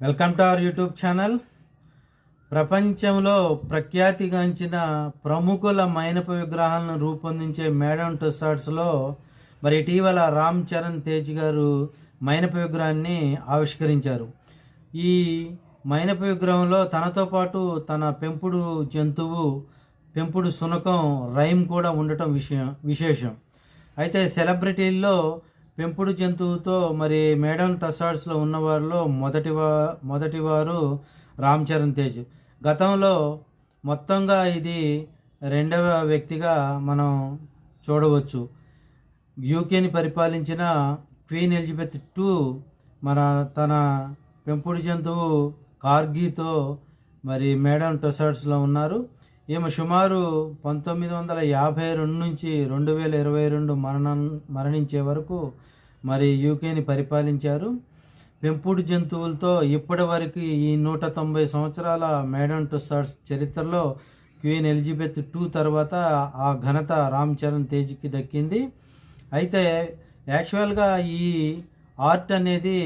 Welcome to our YouTube channel. ప్రపంచంలో ప్రఖ్యాతిగాంచిన ప్రముఖుల మైనపు విగ్రహాలను రూపొందించే మేడం టుసార్ట్స్లో మరి ఇటీవల రామ్ చరణ్ తేజ్ గారు మైనపు విగ్రహాన్ని ఆవిష్కరించారు. ఈ మైనపు విగ్రహంలో తనతో పాటు తన పెంపుడు జంతువు పెంపుడు శునకం రైమ్ కూడా ఉండటం విషయం విశేషం. అయితే సెలబ్రిటీల్లో పెంపుడు జంతువుతో మరి మేడం టసార్డ్స్లో ఉన్నవారిలో మొదటి వా మొదటి వారు రామ్ చరణ్ తేజ్. గతంలో మొత్తంగా ఇది రెండవ వ్యక్తిగా మనం చూడవచ్చు. యూకేని పరిపాలించిన క్వీన్ ఎలిజబెత్ టూ మన తన పెంపుడు జంతువు కార్గీతో మరి మేడం టొసార్ట్స్లో ఉన్నారు. ఈమె సుమారు పంతొమ్మిది వందల యాభై రెండు నుంచి రెండు వేల ఇరవై రెండు మరణం మరణించే వరకు మరి యూకేని పరిపాలించారు. పెంపుడు జంతువులతో ఇప్పటి వరకు ఈ నూట తొంభై సంవత్సరాల మేడం టుసార్ట్స్ చరిత్రలో క్వీన్ ఎలిజబెత్ టూ తర్వాత ఆ ఘనత రామ్ చరణ్ తేజ్కి దక్కింది. అయితే యాక్చువల్గా ఈ ఆర్ట్ అనేది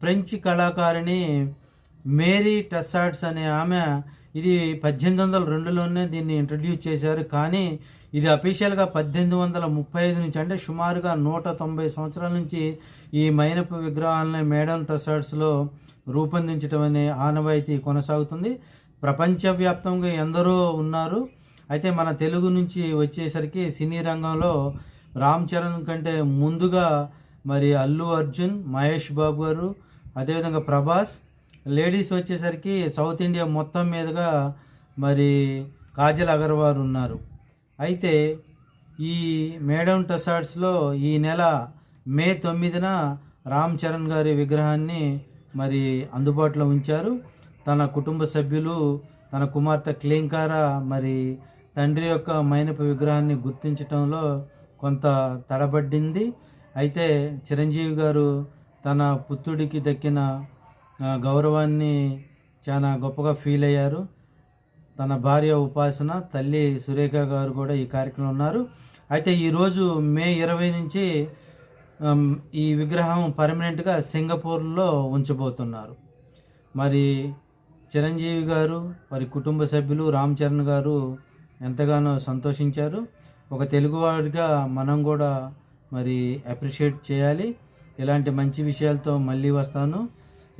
ఫ్రెంచ్ కళాకారిణి మేరీ టెస్సార్డ్స్ అనే ఆమె ఇది పద్దెనిమిది వందల రెండులోనే దీన్ని ఇంట్రడ్యూస్ చేశారు. కానీ ఇది అఫీషియల్గా పద్దెనిమిది వందల ముప్పై ఐదు నుంచి అంటే సుమారుగా నూట తొంభై సంవత్సరాల నుంచి ఈ మైనపు విగ్రహాలని మేడం టెస్సార్డ్స్లో రూపొందించడం అనే ఆనవాయితీ కొనసాగుతుంది. ప్రపంచవ్యాప్తంగా ఎందరో ఉన్నారు. అయితే మన తెలుగు నుంచి వచ్చేసరికి సినీ రంగంలో రామ్ చరణ్ కంటే ముందుగా మరి అల్లు అర్జున్ మహేష్ బాబు గారు అదేవిధంగా ప్రభాస్ లేడీస్ వచ్చేసరికి సౌత్ ఇండియా మొత్తం మీదుగా మరి కాజల్ అగర్వాల్ ఉన్నారు. అయితే ఈ మేడం టసార్ట్స్లో ఈ నెల మే తొమ్మిదిన రామ్ చరణ్ గారి విగ్రహాన్ని మరి అందుబాటులో ఉంచారు. తన కుటుంబ సభ్యులు తన కుమార్తె క్లీంకార మరి తండ్రి యొక్క మైనపు విగ్రహాన్ని గుర్తించడంలో కొంత తడబడింది అయితే చిరంజీవి గారు తన పుత్రుడికి దక్కిన గౌరవాన్ని చాలా గొప్పగా ఫీల్ అయ్యారు. తన భార్య ఉపాసన తల్లి సురేఖ గారు కూడా ఈ కార్యక్రమం ఉన్నారు. అయితే ఈరోజు మే ఇరవై నుంచి ఈ విగ్రహం పర్మనెంట్గా సింగపూర్లో ఉంచబోతున్నారు. మరి చిరంజీవి గారు వారి కుటుంబ సభ్యులు రామ్ చరణ్ గారు ఎంతగానో సంతోషించారు. ఒక తెలుగువాడిగా మనం కూడా మరి అప్రిషియేట్ చేయాలి. ఇలాంటి మంచి విషయాలతో మళ్ళీ వస్తాను.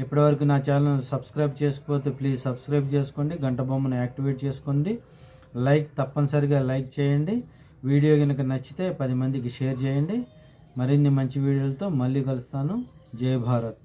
ఇప్పటివరకు నా ఛానల్ సబ్స్క్రైబ్ చేసుకోకపోతే ప్లీజ్ సబ్స్క్రైబ్ చేసుకోండి గంట బొమ్మను యాక్టివేట్ చేసుకోండి. లైక్ తప్పనిసరిగా లైక్ చేయండి. వీడియో కనుక నచ్చితే పది మందికి షేర్ చేయండి. మరిన్ని మంచి వీడియోలతో మళ్ళీ కలుస్తాను. జై భారత్.